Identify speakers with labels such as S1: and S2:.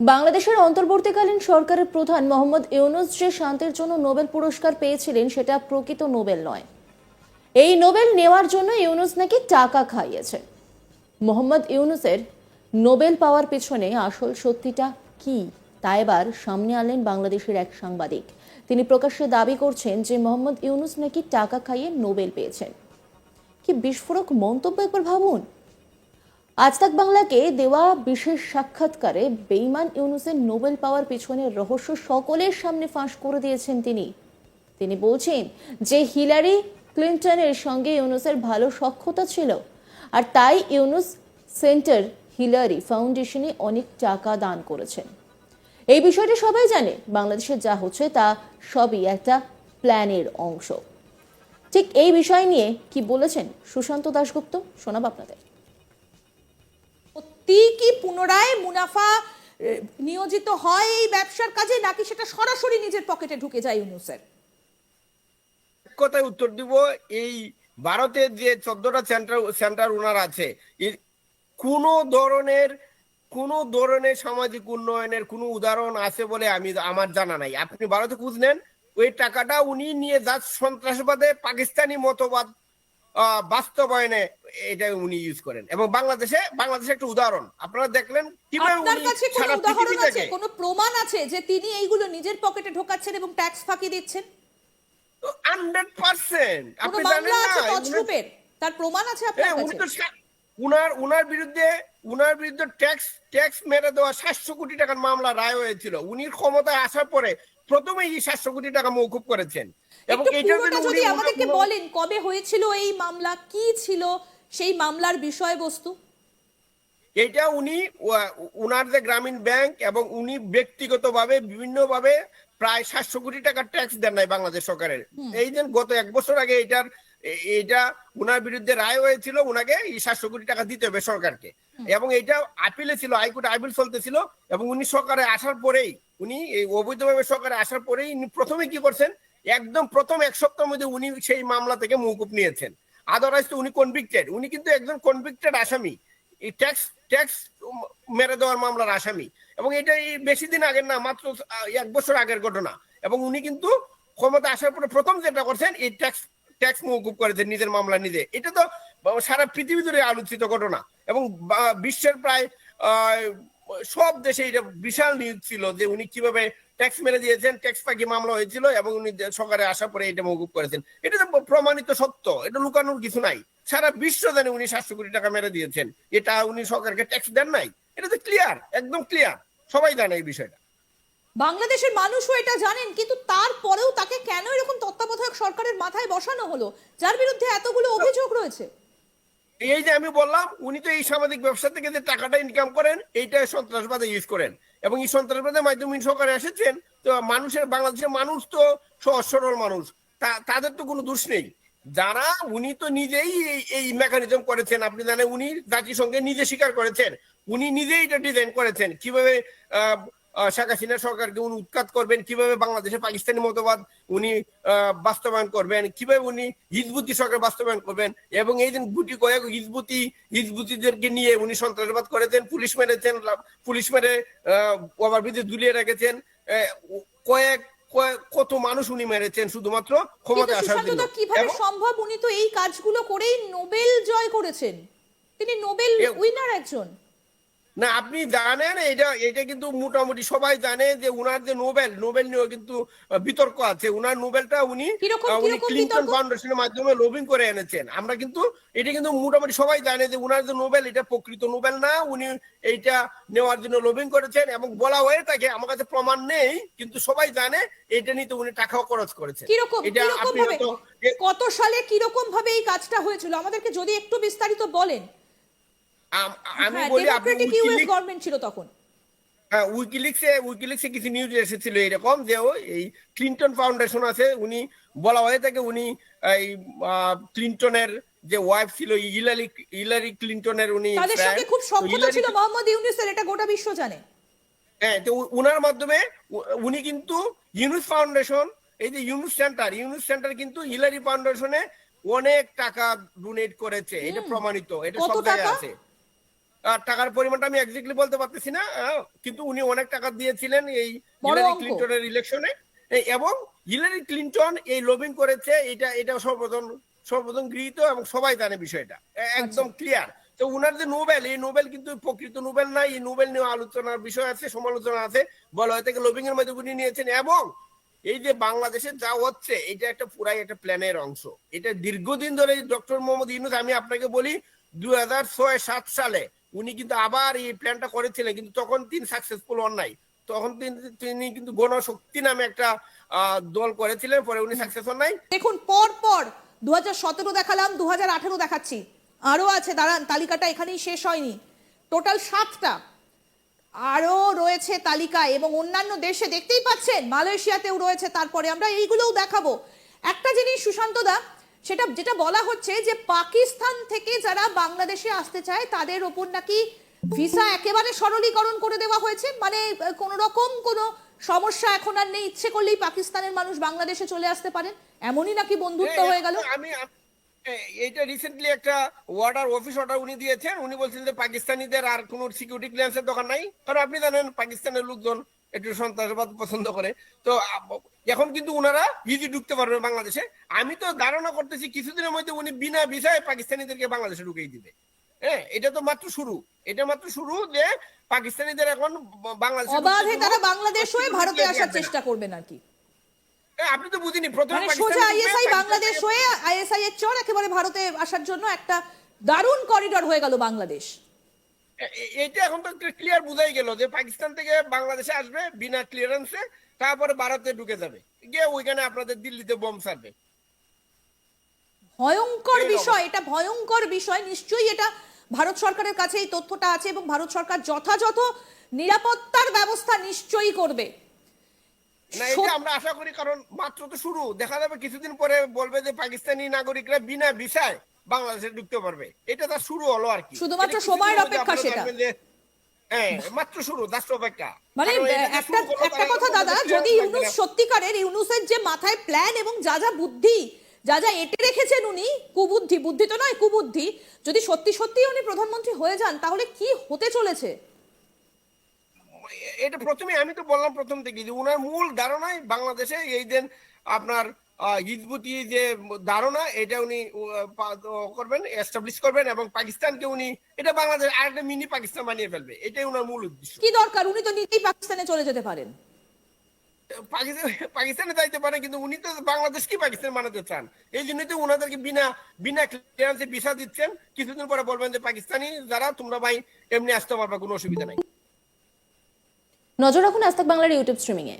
S1: বাংলাদেশের অন্তর্বর্তীকালীন সরকারের প্রধান মোহাম্মদ ইউনুস যে শান্তির জন্য নোবেল পুরস্কার পেয়েছিলেন, সেটা প্রকৃত নোবেল নয়। এই নোবেল নেওয়ার জন্য ইউনুস নাকি টাকা খাইয়েছে। মোহাম্মদ ইউনুসের নোবেল পাওয়ার পেছনে আসল সত্যিটা কি, তা এবার সামনে আনলেন বাংলাদেশের এক সাংবাদিক। তিনি প্রকাশ্যে দাবি করছেন যে মোহাম্মদ ইউনুস নাকি টাকা খাইয়ে নোবেল পেয়েছেন। কি বিস্ফোরক মন্তব্য একবার ভাবুন। আজ তাক বাংলাকে দেওয়া বিশেষ সাক্ষাৎকারে বেইমান ইউনুসের নোবেল পাওয়ার পিছনের রহস্য সকলের সামনে ফাঁস করে দিয়েছেন তিনি। তিনি বলছেন যে হিলারি ক্লিন্টনের সঙ্গে ইউনুসের ভালো সখ্যতা ছিল, আর তাই ইউনুস সেন্টার হিলারি ফাউন্ডেশনে অনেক টাকা দান করেছেন। এই বিষয়টি সবাই জানে, বাংলাদেশে যা হচ্ছে তা সবই একটা প্ল্যানের অংশ। ঠিক এই বিষয় নিয়ে কি বলেছেন সুশান্ত দাশগুপ্ত, শোনাব আপনাদের।
S2: সত্যি কি পুনরায় মুনাফা নিয়োজিত হয় এই ব্যবসার কাজে, নাকি সেটা সরাসরি নিজের পকেটে ঢুকে যায় ইউনুসের?
S3: কথায় উত্তর দিব, এই ভারতের যে চোদ্দটা সেন্টার সেন্টার ওনার আছে কোনো ধরনের কোনো ধরনের সামাজিক উন্নয়নের কোনো উদাহরণ আছে বলে আমি, আমার জানা নাই। আপনি ভারতে খুঁজ নেন, ওই টাকাটা উনি নিয়ে যা সন্ত্রাসবাদে পাকিস্তানি মতবাদ বাস্তবায়নে এটা উনি ইউজ করেন। এবং বাংলাদেশে বাংলাদেশে একটা উদাহরণ। আপনারা দেখলেন
S2: আপনার কাছে কোনো উদাহরণ আছে? কোনো প্রমাণ আছে যে তিনি এইগুলো নিজের পকেটে ঢোকাচ্ছেন এবং ট্যাক্স ফাঁকি দিচ্ছেন?
S3: হান্ড্রেড পার্সেন্ট আপনি জানেন না
S2: তার প্রমাণ আছে আপনার কাছে?
S3: উনার উনার বিরুদ্ধে উনার বিরুদ্ধে ট্যাক্স ট্যাক্স মেরে দেওয়া সাতশো কোটি টাকার মামলা রায় হয়েছিল। উনি ক্ষমতায় আসার পরে প্রথমেই এই সাতশো কোটি টাকা মৌকুব করেছেন। এবং
S2: যদি আমাদেরকে বলেন কবে হয়েছিল এই মামলা কি ছিল সেই মামলার বিষয়বস্তু?
S3: এটা উনি উনার যে গ্রামীণ ব্যাংক এবং উনি ব্যক্তিগতভাবে বিভিন্নভাবে প্রায় সাতশো কোটি টাকার ট্যাক্স দেন নাই বাংলাদেশ সরকারের। এই যে গত এক বছর আগে এটার এটা উনার বিরুদ্ধে রায় হয়েছিল উনাকে এই সাতশো কোটি টাকা দিতে হবে সরকারকে। এবং এটা আপিলে ছিল হাইকোর্টে আপিল চলতেছিল এবং উনি সরকারে আসার পরেই উনি এই অবৈধভাবে সরকারে আসার পরেই উনি প্রথমে কি করছেন একদম প্রথম এক সপ্তাহের মধ্যে উনি সেই মামলা থেকে মৌকুব নিয়েছেন। আদারওয়াইজ তো উনি কনভিক্টেড উনি কিন্তু একজন কনভিক্টেড আসামি। এই ট্যাক্স ট্যাক্স মেরে দেওয়ার মামলার আসামি। এবং এটা এই বেশি দিন আগের না মাত্র এক বছর আগের ঘটনা। এবং উনি কিন্তু ক্ষমতা আসার পরে প্রথম যেটা করছেন এই ট্যাক্স ট্যাক্স মৌকুব করেছেন নিজের মামলা নিজে। এটা তো সারা পৃথিবী জুড়ে আলোচিত ঘটনা। এবং বিশ্বের প্রায় সব দেশে এটা বিশাল নিউজ ছিল যে উনি কীভাবে ট্যাক্স মেরে দিয়েছেন, ট্যাক্স পাকি মামলা হয়েছিল এবং উনি সরকারে আসার পরে এটা মৌকুব করেছেন। এটা তো প্রমাণিত সত্য, এটা লুকানোর কিছু নাই। সারা বিশ্ব জানে উনি সাতশো কোটি টাকা মেরে দিয়েছেন। এটা উনি সরকারকে ট্যাক্স দেন নাই। এটা তো ক্লিয়ার একদম ক্লিয়ার সবাই জানে এই বিষয়টা।
S2: বাংলাদেশের মানুষও এটা জানেন, কিন্তু তারপরেও তাকে কেন এরকম তত্ত্বাবধায়ক সরকারের মাথায় বসানো হলো? যার বিরুদ্ধে এতগুলো অভিযোগ রয়েছে।
S3: এই যে আমি বললাম, উনি তো এই সামাজিক ব্যবসা থেকে যে টাকাটা ইনকাম করেন, এইটা সন্ত্রাসবাদে ইউজ করেন। এবং এই সন্ত্রাসবাদের মাধ্যমে সরকারে এসেছেন, তো মানুষের, বাংলাদেশের মানুষ তো সহজ সরল মানুষ। তাদের তো কোনো দোষ নেই। যারা, উনি তো নিজেই এই মেকানিজম করেছেন। আপনি জানেন, উনি জাতিসংঘে নিজে স্বীকার করেছেন। উনি নিজেই এটা ডিজাইন করেছেন। কীভাবে শেখ হাসিনা সরকারকে উনি উৎখাত করবেন কীভাবে বাংলাদেশে পাকিস্তানি মতবাদ উনি বাস্তবায়ন করবেন কীভাবে উনি হিজবুতি সরকার বাস্তবায়ন করবেন এবং এই যে গুটি কয়েক হিজবুতি হিজবুতিদেরকে নিয়ে উনি সন্ত্রাসবাদ করেছেন পুলিশ মেরেছেন পুলিশ মেরে ওভার ব্রিজে ঝুলিয়ে রেখেছেন কয়েক কত মানুষ উনি মেরেছেন শুধুমাত্র ক্ষমতা আসার জন্য।
S2: কীভাবে সম্ভব উনি তো এই কাজগুলো করেই নোবেল জয় করেছেন? তিনি নোবেল উইনার একজন।
S3: না আপনি জানেন এটা এটা কিন্তু মোটামুটি সবাই জানে যে উনার যে নোবেল নোবেল নিয়ে কিন্তু বিতর্ক আছে। উনার নোবেলটা উনি উনি ক্লিনটন ফাউন্ডেশনের মাধ্যমে লবিং করে এনেছেন। আমরা কিন্তু এটা কিন্তু মোটামুটি সবাই জানে যে উনার যে নোবেল এটা প্রকৃত নোবেল না। উনি এইটা নেওয়ার জন্য লবিং করেছেন এবং বলা হয়ে থাকে আমার কাছে প্রমাণ নেই কিন্তু সবাই জানে এটা নিতে উনি টাকাও খরচ করেছেন। এটা আপনি
S2: কত সালে কীরকম ভাবে এই কাজটা হয়েছিল? আমাদেরকে যদি একটু বিস্তারিত বলেন।
S3: আম-
S2: হ্যাঁ
S3: বলি আপনি
S2: ইউএস গভর্নমেন্ট ছিল তখন।
S3: হ্যাঁ উইকিলিক্সে উইকিলিক্সে কিছু নিউজ এসেছিল এরকম যে এই ক্লিনটন ফাউন্ডেশন আছে উনি বলা হয়ে থাকে উনি এই ক্লিনটনের যে ওয়াইফ ছিল হিলারি হিলারি ক্লিনটনের উনি
S2: তাদের। সঙ্গে খুব
S3: তো
S2: ছিল মোহাম্মদ ইউনুসের এটা গোটা বিশ্ব জানে।
S3: হ্যাঁ তো উনার মাধ্যমে উনি কিন্তু ইউনুস ফাউন্ডেশন এই যে ইউনুস সেন্টার ইউনুস সেন্টার কিন্তু হিলারি ফাউন্ডেশনে অনেক টাকা ডোনেট করেছে এটা প্রমাণিত এটা সব জায়গায় আছে। টাকার পরিমাণটা আমি এক্স্যাক্টলি বলতে পারতেছি না কিন্তু উনি অনেক টাকা দিয়েছিলেন এই হিলারি। ক্লিন্টনের ইলেকশনে এবং হিলারি ক্লিন্টন এই লবিং করেছে এটা এটা সর্বজন সর্বজন গৃহীত এবং সবাই জানে বিষয়টা একদম
S2: আচ্ছা।
S3: ক্লিয়ার তো উনার যে নোবেল এই নোবেল কিন্তু প্রকৃত নোবেল নাই এই নোবেল নিয়ে আলোচনার বিষয় আছে সমালোচনা আছে বলা হয় থেকে লবিং এর মধ্যে উনি নিয়েছেন এবং এই যে বাংলাদেশে যা হচ্ছে এটা একটা পুরাই একটা প্ল্যানের অংশ এটা দীর্ঘদিন ধরে ডক্টর মোহাম্মদ ইউনুস আমি আপনাকে বলি দুই হাজার ছয় সাত সালে উনি কিন্তু আবার এই প্ল্যানটা করেছিলেন, কিন্তু তখন তিনি সাকসেসফুল হন নাই। তখন তিনি- কিন্তু গণশক্তি নামে একটা দল করেছিলেন, পরে উনি সাকসেস হন নাই।
S2: দেখুন, পর পর দু হাজার দেখালাম দু হাজার দেখাচ্ছি। আরও আছে, দাঁড়ান, তালিকাটা এখানেই শেষ হয়নি। টোটাল সাতটা। আরও রয়েছে তালিকায় এবং অন্যান্য দেশে দেখতেই পাচ্ছেন, মালয়েশিয়াতেও রয়েছে, তারপরে আমরা এইগুলোও দেখাবো। একটা জিনিস সুশান্ত দা সেটা যেটা বলা হচ্ছে যে পাকিস্তান থেকে যারা বাংলাদেশে আসতে চায় তাদের ওপর নাকি ভিসা একেবারে সরলীকরণ করে দেওয়া হয়েছে। মানে কোনো রকম কোনো সমস্যা এখন আর নেই। ইচ্ছে করলেই পাকিস্তানের মানুষ বাংলাদেশে চলে আসতে পারেন। এমনই নাকি বন্ধুত্ব হয়ে গেল।
S3: আমি এইটা রিসেন্টলি একটা অর্ডার অফিস অর্ডার উনি দিয়েছেন। উনি বলছেন যে পাকিস্তানিদের আর কোনো সিকিউরিটি ক্লিয়ারেন্সের দরকার নাই। কারণ আপনি জানেন পাকিস্তানের লোকজন একটু সন্ত্রাসবাদ পছন্দ করে। তো এখন কিন্তু ওনারা ইজি ঢুকতে পারবে বাংলাদেশে। আমি তো ধারণা করতেছি কিছুদিনের মধ্যে উনি বিনা ভিসায় পাকিস্তানিদেরকে বাংলাদেশে ঢুকিয়ে দিবে। হ্যাঁ এটা তো মাত্র শুরু। এটা মাত্র শুরু যে পাকিস্তানিদের এখন বাংলাদেশে
S2: অবাধে তারা বাংলাদেশ হয়ে ভারতে আসার চেষ্টা করবেন আর কি।
S3: আপনি তো বুঝিনি প্রথমে
S2: মানে সোজা আইএসআই বাংলাদেশ হয়ে আইএসআই এর চর একেবারে ভারতে আসার জন্য একটা দারুণ করিডর হয়ে গেল বাংলাদেশ।
S3: এ- এ- এখন তো ক্লিয়ার বুঝাই গেল যে পাকিস্তান থেকে বাংলাদেশে আসবে বিনা ক্লিয়ারেন্সে তারপরে ভারতে ঢুকে যাবে। গিয়ে ওইখানে আপনাদের দিল্লিতে বোম ছাড়বে।
S2: ভয়ঙ্কর বিষয় এটা ভয়ঙ্কর বিষয়। নিশ্চয়ই এটা ভারত সরকারের কাছে এই তথ্যটা আছে এবং ভারত সরকার যথাযথ নিরাপত্তার ব্যবস্থা নিশ্চয়ই করবে।
S3: না এটা আমরা আশা করি কারণ মাত্র তো শুরু। দেখা যাবে কিছুদিন পরে বলবে যে পাকিস্তানি নাগরিকরা বিনা ভিসায় বাংলাদেশে ঢুকতে পারবে। এটা তার শুরু হলো আর কি।
S2: শুধুমাত্র সময়ের অপেক্ষা সেটা।
S3: মাত্র শুরু অপেক্ষা।
S2: মানে
S3: কারণ এটা যে
S2: একটা একটা কথা দাদা যদি ইউনুস সত্যিকারের ইউনুসের যে মাথায় প্ল্যান এবং যা যা বুদ্ধি যা যা এঁটে রেখেছেন উনি কুবুদ্ধি বুদ্ধি তো নয় কুবুদ্ধি যদি সত্যি সত্যি উনি প্রধানমন্ত্রী হয়ে যান তাহলে কি হতে চলেছে?
S3: এটা প্রথমে আমি তো বললাম প্রথম থেকে যে উনার মূল ধারণাই বাংলাদেশে এই দিন আপনার হিজবুতি যে ধারণা এটা উনি করবেন এস্টাবলিশ করবেন এবং পাকিস্তানকে উনি এটা বাংলাদেশ আরেকটা মিনি পাকিস্তান বানিয়ে ফেলবে। এটাই উনার মূল উদ্দেশ্য।
S2: কি দরকার? উনি তো নিজেই পাকিস্তানে চলে যেতে পারেন।
S3: পাকিস্তানে যাইতে পারে কিন্তু উনি তো বাংলাদেশকে পাকিস্তান বানাতে চান? এই জন্যই তো উনাদেরকে বিনা বিনা ক্লিয়ারেন্সে ভিসা দিচ্ছেন। কিছুদিন পরে বলবেন যে পাকিস্তানি যারা তোমরা ভাই এমনি আসতে পারবে কোনো অসুবিধা নাই।
S1: নজর রাখুন আজ বাংলার ইউটিউব স্ট্রিমিংয়ে।